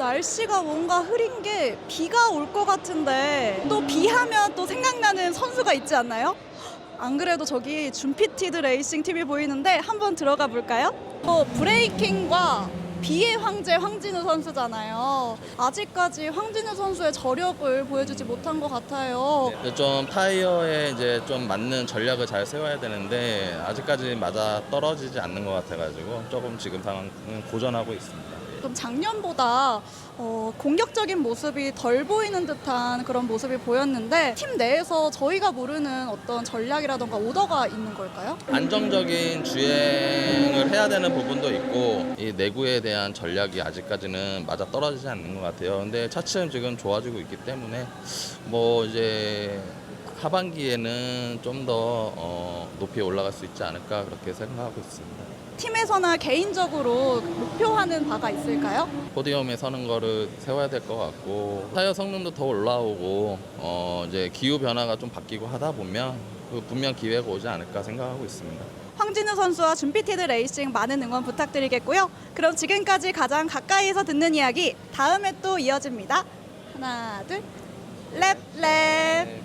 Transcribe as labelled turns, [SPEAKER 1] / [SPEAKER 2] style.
[SPEAKER 1] 날씨가 뭔가 흐린 게 비가 올 것 같은데 또 비하면 또 생각나는 선수가 있지 않나요? 안 그래도 저기 준피티드 레이싱 팀이 보이는데 한번 들어가 볼까요? 어, 브레이킹과 비의 황제 황진우 선수잖아요. 아직까지 황진우 선수의 저력을 보여주지 못한 것 같아요.
[SPEAKER 2] 네, 좀 타이어에 이제 좀 맞는 전략을 잘 세워야 되는데 아직까지 맞아 떨어지지 않는 것 같아가지고 조금 지금 상황은 고전하고 있습니다.
[SPEAKER 1] 좀 작년보다 어, 공격적인 모습이 덜 보이는 듯한 그런 모습이 보였는데 팀 내에서 저희가 모르는 어떤 전략이라던가 오더가 있는 걸까요?
[SPEAKER 2] 안정적인 주행 을 해야 되는 부분도 있고 이 내구에 대한 전략이 아직까지는 맞아 떨어지지 않는 것 같아요. 근데 차츰 지금 좋아지고 있기 때문에 뭐 이제 하반기에는 좀더 어, 높이 올라갈 수 있지 않을까 그렇게 생각하고 있습니다.
[SPEAKER 1] 팀에서나 개인적으로 목표하는 바가 있을까요?
[SPEAKER 2] 포디움에 서는 거를 세워야 될 것 같고 타이어 성능도 더 올라오고 어, 이제 기후 변화가 좀 바뀌고 하다 보면 그 분명 기회가 오지 않을까 생각하고 있습니다.
[SPEAKER 1] 황진우 선수와 준피티드 레이싱 많은 응원 부탁드리겠고요. 그럼 지금까지 가장 가까이에서 듣는 이야기 다음에 또 이어집니다. 하나, 둘.